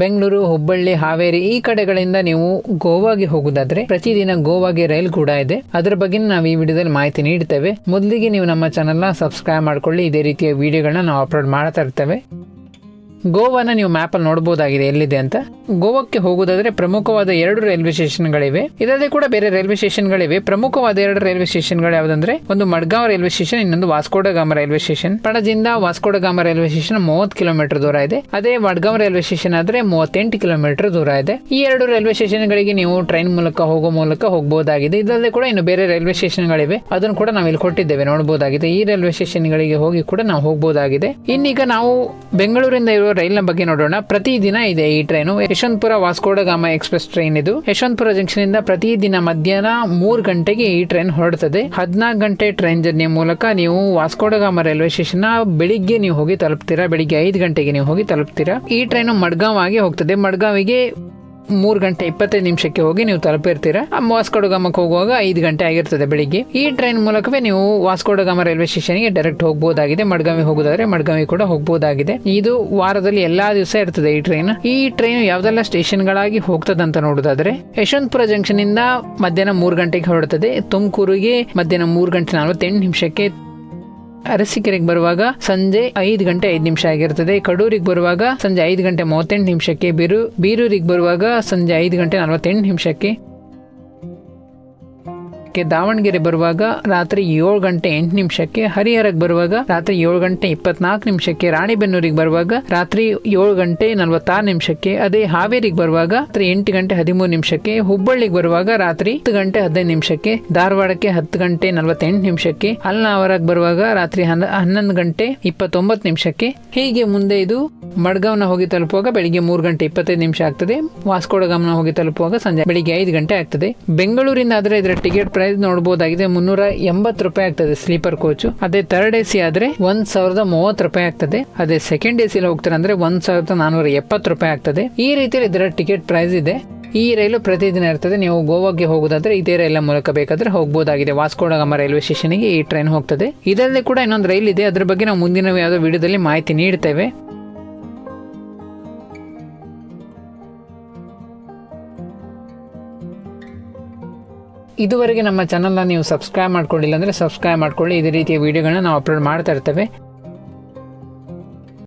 ಬೆಂಗಳೂರು, ಹುಬ್ಬಳ್ಳಿ, ಹಾವೇರಿ ಈ ಕಡೆಗಳಿಂದ ನೀವು ಗೋವಾಗೆ ಹೋಗುದಾದ್ರೆ ಪ್ರತಿದಿನ ಗೋವಾಗೆ ರೈಲ್ ಕೂಡ ಇದೆ. ಅದರ ಬಗ್ಗೆ ನಾವು ಈ ವಿಡಿಯೋದಲ್ಲಿ ಮಾಹಿತಿ ನೀಡ್ತೇವೆ. ಮೊದಲಿಗೆ ನೀವು ನಮ್ಮ ಚಾನಲ್ನ ಸಬ್ಸ್ಕ್ರೈಬ್ ಮಾಡ್ಕೊಳ್ಳಿ. ಇದೇ ರೀತಿಯ ವಿಡಿಯೋಗಳನ್ನ ನಾವು ಅಪ್ಲೋಡ್ ಮಾಡ್ತಾ ಇರ್ತೇವೆ. ಗೋವಾನ ನೀವು ಮ್ಯಾಪ್ ಅಲ್ಲಿ ನೋಡಬಹುದಾಗಿದೆ ಎಲ್ಲಿದೆ ಅಂತ. ಗೋವಾಕ್ಕೆ ಹೋಗುವುದಾದ್ರೆ ಪ್ರಮುಖವಾದ ಎರಡು ರೈಲ್ವೆ ಸ್ಟೇಷನ್ಗಳಿವೆ. ಇದರಲ್ಲಿ ಕೂಡ ಬೇರೆ ರೈಲ್ವೆ ಸ್ಟೇಷನ್ಗಳಿವೆ. ಪ್ರಮುಖವಾದ ಎರಡು ರೈಲ್ವೆ ಸ್ಟೇಷನ್ಗಳು ಯಾವುದಂದ್ರೆ, ಒಂದು ಮಡ್ಗಾಂವ್ ರೈಲ್ವೆ ಸ್ಟೇಷನ್, ಇನ್ನೊಂದು ವಾಸ್ಕೋಡಗಾಮ ರೈಲ್ವೆ ಸ್ಟೇಷನ್. ಪಣಜಿಂದ ವಾಸ್ಕೋಡಗಾಮ ರೈಲ್ವೆ ಸ್ಟೇಷನ್ ಮೂವತ್ತು ಕಿಲೋಮೀಟರ್ ದೂರ ಇದೆ. ಅದೇ ಮಡ್ಗಾಂವ್ ರೈಲ್ವೆ ಸ್ಟೇಷನ್ ಆದ್ರೆ ಮೂವತ್ತೆಂಟು ಕಿಲೋಮೀಟರ್ ದೂರ ಇದೆ. ಈ ಎರಡು ರೈಲ್ವೆ ಸ್ಟೇಷನ್ಗಳಿಗೆ ನೀವು ಟ್ರೈನ್ ಮೂಲಕ ಹೋಗೋ ಮೂಲಕ ಹೋಗಬಹುದಾಗಿದೆ ಇದಲ್ಲದೆ ಕೂಡ ಇನ್ನು ಬೇರೆ ರೈಲ್ವೆ ಸ್ಟೇಷನ್ಗಳಿವೆ. ಅದನ್ನು ಕೂಡ ನಾವು ಇಲ್ಲಿ ಕೊಟ್ಟಿದ್ದೇವೆ ನೋಡಬಹುದಾಗಿದೆ ಈ ರೈಲ್ವೆ ಸ್ಟೇಷನ್ಗಳಿಗೆ ಹೋಗಿ ಕೂಡ ನಾವು ಹೋಗಬಹುದಾಗಿದೆ ಇನ್ನೀಗ ನಾವು ಬೆಂಗಳೂರಿಂದ ಇರುವ ರೈಲ್ನ ಬಗ್ಗೆ ನೋಡೋಣ. ಪ್ರತಿದಿನ ಇದೆ ಈ train. Yeshwantpur Vasco da Gama express train ಇದು. ಯಶವಂತಪುರ ಜಂಕ್ಷನ್ ಇಂದ ಪ್ರತಿದಿನ ಮಧ್ಯಾಹ್ನ ಮೂರು ಗಂಟೆಗೆ ಈ ಟ್ರೈನ್ ಹೊರಡುತ್ತದೆ ಹದಿನಾಲ್ಕು ಗಂಟೆ ಟ್ರೈನ್ ಜರ್ನಿ ಮೂಲಕ ನೀವು ವಾಸ್ಕೋಡಗಾಮ ರೈಲ್ವೆ ಸ್ಟೇಷನ್ ಬೆಳಿಗ್ಗೆ ನೀವು ಹೋಗಿ ತಲುಪ್ತೀರಾ? ಬೆಳಿಗ್ಗೆ ಐದು ಗಂಟೆಗೆ ನೀವು ಹೋಗಿ ತಲುಪ್ತೀರಾ? ಈ ಟ್ರೈನು ಮಡ್ಗಾಂವ್ ಆಗಿ ಹೋಗ್ತದೆ. ಮಡ್ಗಾವಿಗೆ ಮೂರು ಗಂಟೆ ಇಪ್ಪತ್ತೈದು ನಿಮಿಷಕ್ಕೆ ಹೋಗಿ ನೀವು ತಲುಪಿರ್ತೀರಾ ವಾಸ್ಕೋಡಗಾಮಕ್ಕೆ ಹೋಗುವಾಗ ಐದು ಗಂಟೆ ಆಗಿರ್ತದೆ ಬೆಳಿಗ್ಗೆ. ಈ ಟ್ರೈನ್ ಮೂಲಕವೇ ನೀವು ವಾಸ್ಕೋಡಗಾಮ ರೈಲ್ವೆ ಸ್ಟೇಷನ್ಗೆ ಡೈರೆಕ್ಟ್ ಹೋಗಬಹುದಾಗಿದೆ ಮಡ್ಗಾವಿ ಹೋಗೋದಾದ್ರೆ ಮಡ್ಗಾವಿ ಕೂಡ ಹೋಗಬಹುದಾಗಿದೆ ಇದು ವಾರದಲ್ಲಿ ಎಲ್ಲಾ ದಿವಸ ಇರ್ತದೆ ಈ ಟ್ರೈನ್ ಈ ಟ್ರೈನ್ ಯಾವ್ದೆಲ್ಲ ಸ್ಟೇಷನ್ಗಳಾಗಿ ಹೋಗ್ತದೆ ಅಂತ ನೋಡೋದಾದ್ರೆ, ಯಶವಂತಪುರ ಜಂಕ್ಷನ್ ಇಂದ ಮಧ್ಯಾಹ್ನ ಮೂರು ಗಂಟೆಗೆ ಹೊರಡುತ್ತದೆ ತುಮಕೂರಿಗೆ ಮಧ್ಯಾಹ್ನ ಮೂರು ಗಂಟೆ ನಲವತ್ತೆಂಟು ನಿಮಿಷಕ್ಕೆ ಅರಸೀಕೆರೆಗೆ ಬರುವಾಗ ಸಂಜೆ ಐದು ಗಂಟೆ ಐದು ನಿಮಿಷ ಆಗಿರ್ತದೆ. ಕಡೂರಿಗೆ ಬರುವಾಗ ಸಂಜೆ ಐದು ಗಂಟೆ ಮೂವತ್ತೆಂಟು ನಿಮಿಷಕ್ಕೆ, ಬೀರು ಬೀರೂರಿಗೆ ಬರುವಾಗ ಸಂಜೆ ಐದು ಗಂಟೆ ನಲವತ್ತೆಂಟು ನಿಮಿಷಕ್ಕೆ. ಕ್ಕೆ ದಾವಣಗೆರೆ ಬರುವಾಗ ರಾತ್ರಿ ಏಳು ಗಂಟೆ ಎಂಟು ನಿಮಿಷಕ್ಕೆ, ಹರಿಹರಕ್ಕೆ ಬರುವಾಗ ರಾತ್ರಿ ಏಳು ಗಂಟೆ ಇಪ್ಪತ್ನಾಲ್ಕು ನಿಮಿಷಕ್ಕೆ, ರಾಣಿಬೆನ್ನೂರಿಗೆ ಬರುವಾಗ ರಾತ್ರಿ ಏಳು ಗಂಟೆ ನಲವತ್ತಾರು ನಿಮಿಷಕ್ಕೆ, ಅದೇ ಹಾವೇರಿಗೆ ಬರುವಾಗ ರಾತ್ರಿ ಎಂಟು ಗಂಟೆ ಹದಿಮೂರು ನಿಮಿಷಕ್ಕೆ, ಹುಬ್ಬಳ್ಳಿಗೆ ಬರುವಾಗ ರಾತ್ರಿ ಹತ್ತು ಗಂಟೆ ಹದಿನೈದು ನಿಮಿಷಕ್ಕೆ, ಧಾರವಾಡಕ್ಕೆ ಹತ್ತು ಗಂಟೆ ನಲವತ್ತೆಂಟು ನಿಮಿಷಕ್ಕೆ, ಅಲ್ನಾವರಕ್ಕೆ ಬರುವಾಗ ರಾತ್ರಿ ಹನ್ನ ಹನ್ನೊಂದು ಗಂಟೆ ಇಪ್ಪತ್ತೊಂಬತ್ತು ನಿಮಿಷಕ್ಕೆ. ಹೀಗೆ ಮುಂದೆ ಇದು ಮಡ್ಗಾವ್ನ ಹೋಗಿ ತಲುಪುವಾಗ ಬೆಳಿಗ್ಗೆ ಮೂರು ಗಂಟೆ ಇಪ್ಪತ್ತೈದು ನಿಮಿಷ ಆಗ್ತದೆ. ವಾಸ್ಕೋಡಗಾಮ್ನ ಹೋಗಿ ತಲುಪುವಾಗ ಸಂಜೆ ಬೆಳಿಗ್ಗೆ ಐದು ಗಂಟೆ ಆಗ್ತದೆ. ಬೆಂಗಳೂರಿಂದ ಆದರೆ ಇದರ ಟಿಕೆಟ್ ಪ್ರೈಸ್ ನೋಡಬಹುದಾಗಿದೆ ಮುನ್ನೂರ ಎಂಬತ್ತು ರೂಪಾಯಿ ಆಗ್ತದೆ ಸ್ಲೀಪರ್ ಕೋಚು ಅದೇ ಥರ್ಡ್ ಎ ಸಿ ಆದ್ರೆ ಒಂದ್ ಸಾವಿರದ ಮೂವತ್ತು ರೂಪಾಯಿ ಆಗ್ತದೆ. ಅದೇ ಸೆಕೆಂಡ್ ಎ ಸಿ ಹೋಗ್ತಾರೆ ಅಂದ್ರೆ ಒಂದ್ ಸಾವಿರದ ನಾನೂರ ಎಪ್ಪತ್ತು ರೂಪಾಯಿ ಆಗ್ತದೆ. ಈ ರೀತಿಯಲ್ಲಿ ಇದರ ಟಿಕೆಟ್ ಪ್ರೈಸ್ ಇದೆ. ಈ ರೈಲು ಪ್ರತಿದಿನ ಇರ್ತದೆ. ನೀವು ಗೋವಾಗೆ ಹೋಗೋದಾದ್ರೆ ಇದೇ ರೈಲ ಮೂಲಕ ಬೇಕಾದ್ರೆ ಹೋಗಬಹುದಾಗಿದೆ ವಾಸ್ಕೋಡಗಮ್ಮ ರೈಲ್ವೆ ಸ್ಟೇಷನ್ಗೆ ಈ ಟ್ರೈನ್ ಹೋಗ್ತದೆ. ಇದರಲ್ಲಿ ಕೂಡ ಇನ್ನೊಂದು ರೈಲ್ ಇದೆ. ಅದ್ರ ಬಗ್ಗೆ ನಾವು ಮುಂದಿನ ಯಾವುದೋ ವಿಡಿಯೋದಲ್ಲಿ ಮಾಹಿತಿ ನೀಡ್ತೇವೆ. ಇದುವರೆಗೆ ನಮ್ಮ ಚಾನಲ್ನ ನೀವು ಸಬ್ಸ್ಕ್ರೈಬ್ ಮಾಡ್ಕೊಳ್ಳಿಲ್ಲ ಅಂದರೆ ಸಬ್ಸ್ಕ್ರೈಬ್ ಮಾಡ್ಕೊಳ್ಳಿ. ಇದೇ ರೀತಿಯ ವೀಡಿಯೋಗಳನ್ನ ನಾವು ಅಪ್ಲೋಡ್ ಮಾಡ್ತಾ ಇರ್ತೇವೆ.